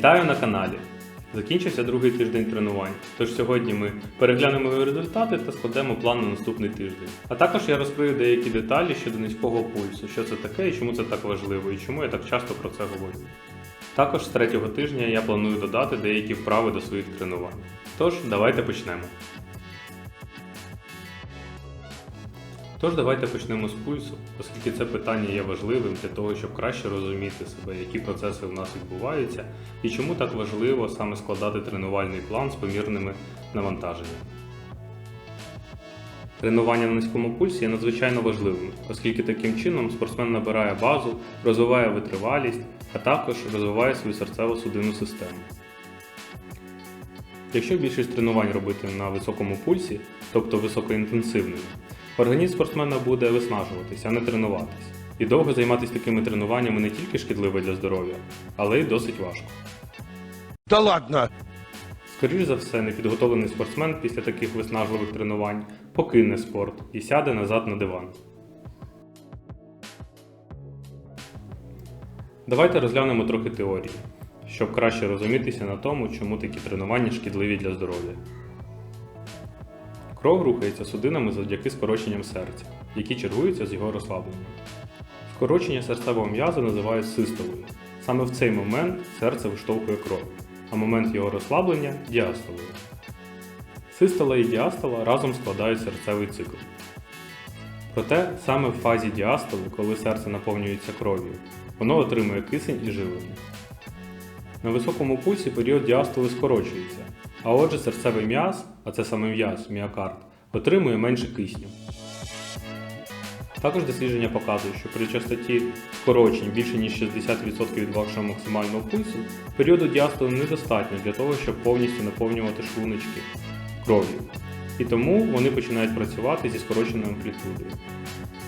Вітаю на каналі! Закінчився другий тиждень тренувань, тож сьогодні ми переглянемо його результати та складемо план на наступний тиждень. А також я розкрию деякі деталі щодо низького пульсу, що це таке і чому це так важливо, і чому я так часто про це говорю. Також з третього тижня я планую додати деякі вправи до своїх тренувань. Тож, давайте почнемо. Тож давайте почнемо з пульсу, оскільки це питання є важливим для того, щоб краще розуміти себе, які процеси в нас відбуваються і чому так важливо саме складати тренувальний план з помірними навантаженнями. Тренування на низькому пульсі є надзвичайно важливим, оскільки таким чином спортсмен набирає базу, розвиває витривалість, а також розвиває свою серцево-судинну систему. Якщо більшість тренувань робити на високому пульсі, тобто високоінтенсивними, організм спортсмена буде виснажуватися, а не тренуватись. І довго займатися такими тренуваннями не тільки шкідливо для здоров'я, але й досить важко. Да ладно! Скоріш за все, непідготовлений спортсмен після таких виснажливих тренувань покине спорт і сяде назад на диван. Давайте розглянемо трохи теорії, щоб краще розумітися на тому, чому такі тренування шкідливі для здоров'я. Кров рухається судинами завдяки скороченням серця, які чергуються з його розслабленням. Скорочення серцевого м'яза називають систолою. Саме в цей момент серце виштовхує кров, а момент його розслаблення діастолою. Систола і діастола разом складають серцевий цикл. Проте саме в фазі діастоли, коли серце наповнюється кров'ю, воно отримує кисень і живлення. На високому пульсі період діастоли скорочується, а отже серцевий м'яз, а це саме м'яз, міокард, отримує менше кисню. Також дослідження показують, що при частоті скорочень більше ніж 60% від вашого максимального пульсу, періоду діастоли недостатньо для того, щоб повністю наповнювати шлуночки кров'ю. І тому вони починають працювати зі скороченою амплітудою.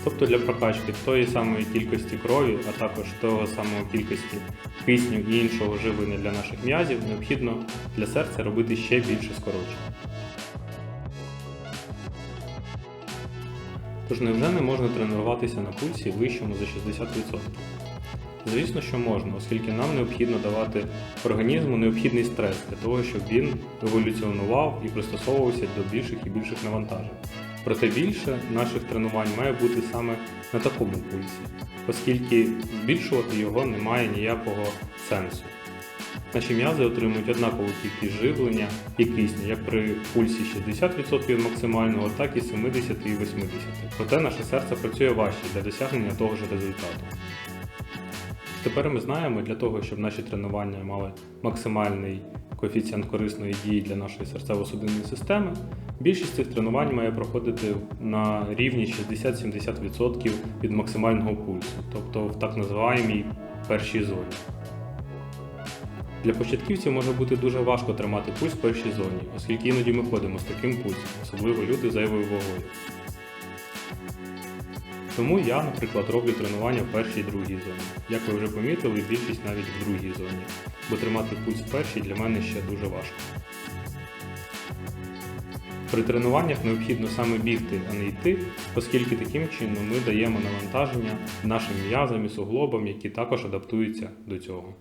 Тобто для прокачки тої самої кількості крові, а також того самого кількості кисню і іншого живлення для наших м'язів, необхідно для серця робити ще більше скорочень. Тож невже не можна тренуватися на пульсі вищому за 60%? Звісно, що можна, оскільки нам необхідно давати організму необхідний стрес для того, щоб він еволюціонував і пристосовувався до більших і більших навантажень. Проте більше наших тренувань має бути саме на такому пульсі, оскільки збільшувати його немає ніякого сенсу. Наші м'язи отримують однакову кількість живлення і кисню, як при пульсі 60% від максимального, так і 70 і 80%. Проте наше серце працює важче для досягнення того ж результату. Тепер ми знаємо, для того, щоб наші тренування мали максимальний коефіцієнт корисної дії для нашої серцево-судинної системи, більшість цих тренувань має проходити на рівні 60-70% від максимального пульсу, тобто в так називаємій першій зоні. Для початківців може бути дуже важко тримати пульс в першій зоні, оскільки іноді ми ходимо з таким пульсом, особливо люди зайвою вагою. Тому я, наприклад, роблю тренування в першій і другій зоні. Як ви вже помітили, більшість навіть в другій зоні, бо тримати пульс в першій для мене ще дуже важко. При тренуваннях необхідно саме бігти, а не йти, оскільки таким чином ми даємо навантаження нашим м'язам і суглобам, які також адаптуються до цього.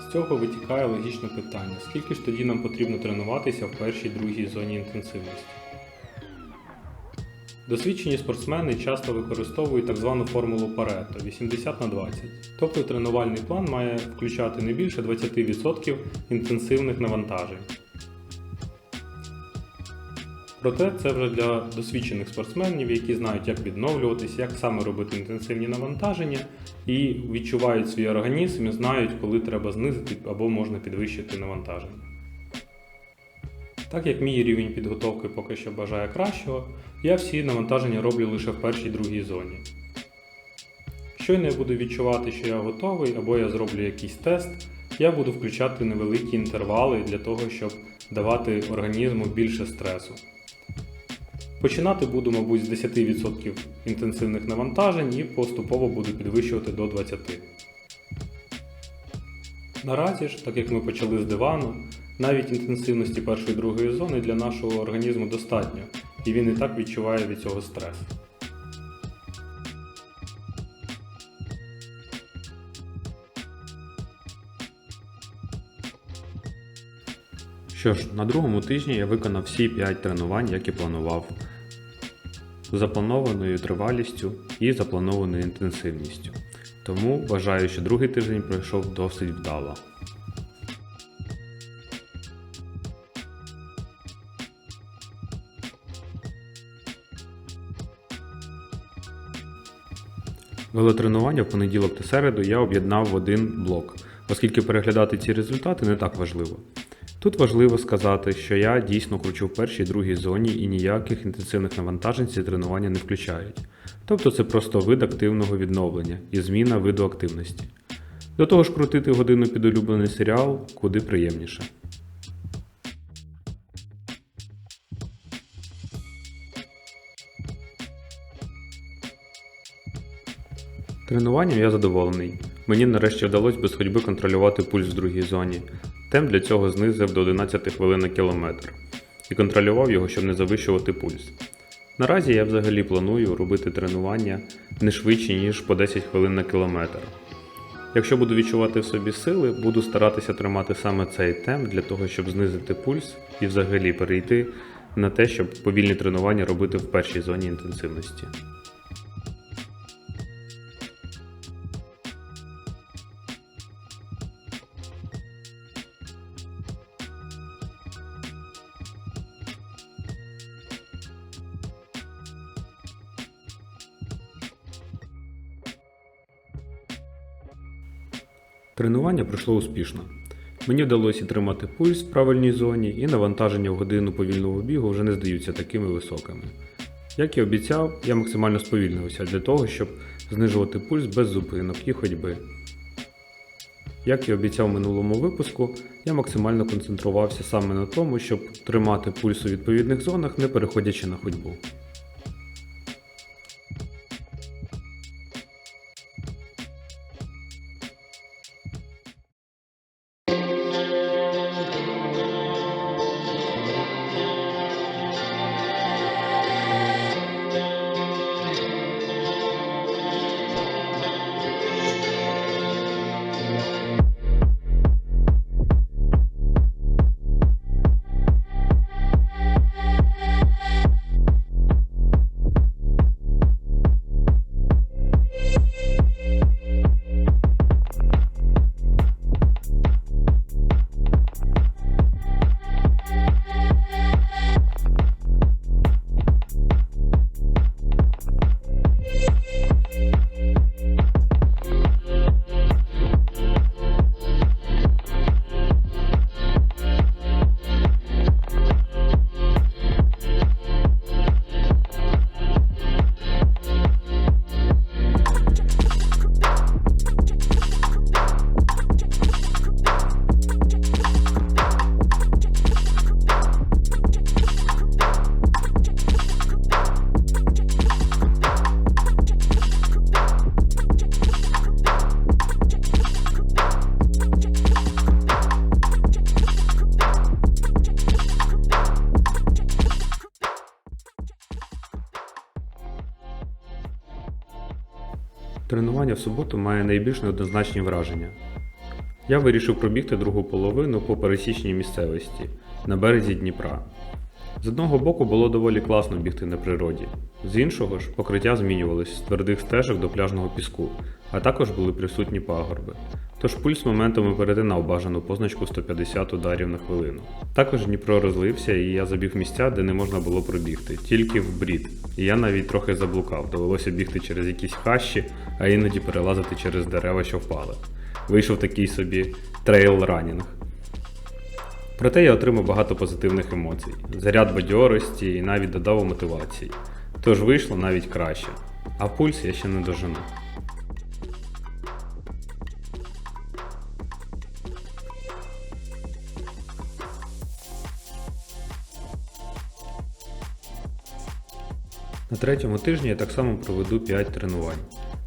З цього витікає логічне питання, скільки ж тоді нам потрібно тренуватися в першій другій зоні інтенсивності. Досвідчені спортсмени часто використовують так звану формулу Парето 80 на 20. Тобто тренувальний план має включати не більше 20% інтенсивних навантажень. Проте це вже для досвідчених спортсменів, які знають, як відновлюватися, як саме робити інтенсивні навантаження, і відчувають свій організм і знають, коли треба знизити або можна підвищити навантаження. Так як мій рівень підготовки поки що бажає кращого, я всі навантаження роблю лише в першій другій зоні. Щойно я буду відчувати, що я готовий, або я зроблю якийсь тест, я буду включати невеликі інтервали для того, щоб давати організму більше стресу. Починати буду, мабуть, з 10% інтенсивних навантажень і поступово буду підвищувати до 20%. Наразі ж, так як ми почали з дивану, навіть інтенсивності першої і другої зони для нашого організму достатньо, і він і так відчуває від цього стрес. Що ж, на другому тижні я виконав всі 5 тренувань, як і планував. З запланованою тривалістю і запланованою інтенсивністю. Тому вважаю, що другий тиждень пройшов досить вдало. Велотренування в понеділок та середу я об'єднав в один блок, оскільки переглядати ці результати не так важливо. Тут важливо сказати, що я дійсно кручу в першій і другій зоні і ніяких інтенсивних навантажень ці тренування не включають. Тобто це просто вид активного відновлення і зміна виду активності. До того ж, крутити годину під улюблений серіал куди приємніше. Тренуванням я задоволений. Мені нарешті вдалося без ходьби контролювати пульс в другій зоні. Темп для цього знизив до 11 хвилин на кілометр і контролював його, щоб не завищувати пульс. Наразі я взагалі планую робити тренування не швидше, ніж по 10 хвилин на кілометр. Якщо буду відчувати в собі сили, буду старатися тримати саме цей темп для того, щоб знизити пульс і взагалі перейти на те, щоб повільні тренування робити в першій зоні інтенсивності. Тренування пройшло успішно. Мені вдалося тримати пульс в правильній зоні, і навантаження в годину повільного бігу вже не здаються такими високими. Як і обіцяв, я максимально сповільнився для того, щоб знижувати пульс без зупинок і ходьби. Як і обіцяв в минулому випуску, я максимально концентрувався саме на тому, щоб тримати пульс у відповідних зонах, не переходячи на ходьбу. Тренування в суботу має найбільш неоднозначні враження. Я вирішив пробігти другу половину по пересічній місцевості на березі Дніпра. З одного боку було доволі класно бігти на природі, з іншого ж покриття змінювалось з твердих стежок до пляжного піску, а також були присутні пагорби. Тож пульс моментами перетинав бажану позначку 150 ударів на хвилину. Також Дніпро розлився, і я забіг місця, де не можна було пробігти, тільки в брід. І я навіть трохи заблукав, довелося бігти через якісь хащі, а іноді перелазити через дерева, що впали. Вийшов такий собі трейл ранінг. Проте я отримав багато позитивних емоцій, заряд бадьорості і навіть додав мотивації. Тож вийшло навіть краще. А пульс я ще не дожену. На третьому тижні я так само проведу 5 тренувань.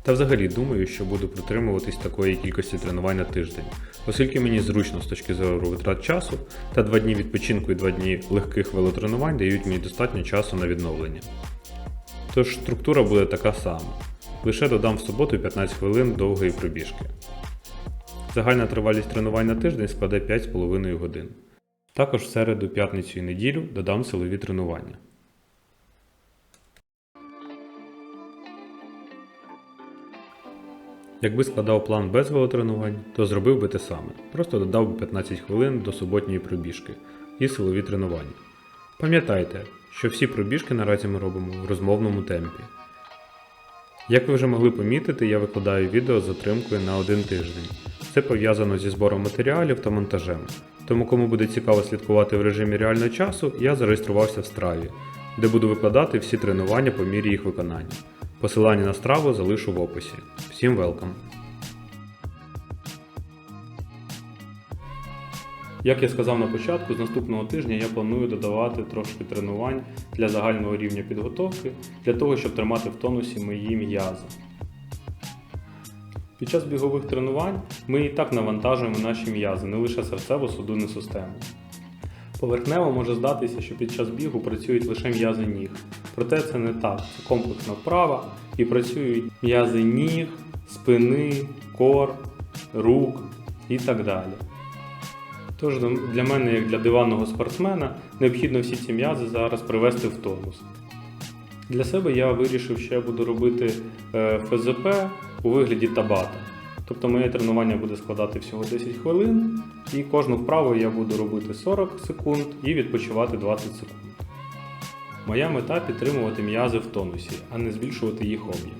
Та взагалі думаю, що буду притримуватись такої кількості тренувань на тиждень, оскільки мені зручно з точки зору витрат часу, та 2 дні відпочинку і 2 дні легких велотренувань дають мені достатньо часу на відновлення. Тож структура буде така сама. Лише додам в суботу 15 хвилин довгої пробіжки. Загальна тривалість тренувань на тиждень складе 5,5 годин. Також в середу, п'ятницю і неділю додам силові тренування. Якби складав план без велотренувань, то зробив би те саме. Просто додав би 15 хвилин до суботньої пробіжки і силові тренування. Пам'ятайте, що всі пробіжки наразі ми робимо в розмовному темпі. Як ви вже могли помітити, я викладаю відео з затримкою на один тиждень. Це пов'язано зі збором матеріалів та монтажем. Тому, кому буде цікаво слідкувати в режимі реального часу, я зареєструвався в страві, де буду викладати всі тренування по мірі їх виконання. Посилання на страву залишу в описі. Всім велкам! Як я сказав на початку, з наступного тижня я планую додавати трошки тренувань для загального рівня підготовки, для того, щоб тримати в тонусі мої м'язи. Під час бігових тренувань ми і так навантажуємо наші м'язи, не лише серцево-судинну систему. Поверхнево може здатися, що під час бігу працюють лише м'язи ніг. Проте це не так, це комплексна вправа і працюють м'язи ніг, спини, кор, рук і так далі. Тож для мене, як для диванного спортсмена, необхідно всі ці м'язи зараз привести в тонус. Для себе я вирішив, що я буду робити е, ФЗП у вигляді табата. Тобто моє тренування буде складати всього 10 хвилин, і кожну вправу я буду робити 40 секунд і відпочивати 20 секунд. Моя мета підтримувати м'язи в тонусі, а не збільшувати їх об'єм,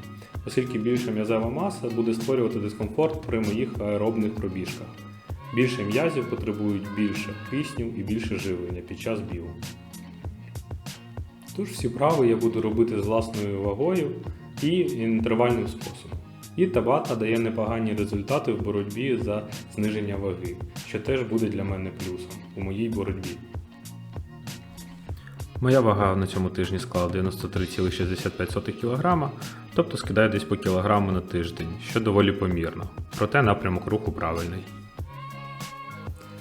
оскільки більша м'язева маса буде створювати дискомфорт при моїх аеробних пробіжках. Більше м'язів потребують більше кисню і більше живлення під час бігу. Тож всі вправи я буду робити з власною вагою і інтервальним способом. І табата дає непогані результати в боротьбі за зниження ваги, що теж буде для мене плюсом у моїй боротьбі. Моя вага на цьому тижні склала 93,65 кг, тобто скидає десь по кілограму на тиждень, що доволі помірно. Проте напрямок руху правильний.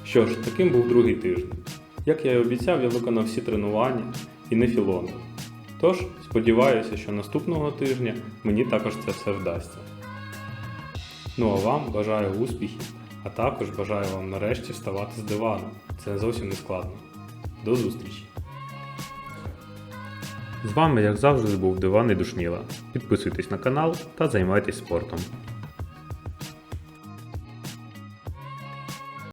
Що ж, таким був другий тиждень. Як я і обіцяв, я виконав всі тренування і не філонив. Тож, сподіваюся, що наступного тижня мені також це все вдасться. Ну а вам бажаю успіхів, а також бажаю вам нарешті вставати з дивану. Це зовсім не складно. До зустрічі! З вами, як завжди, був Диван і Душніла. Підписуйтесь на канал та займайтесь спортом.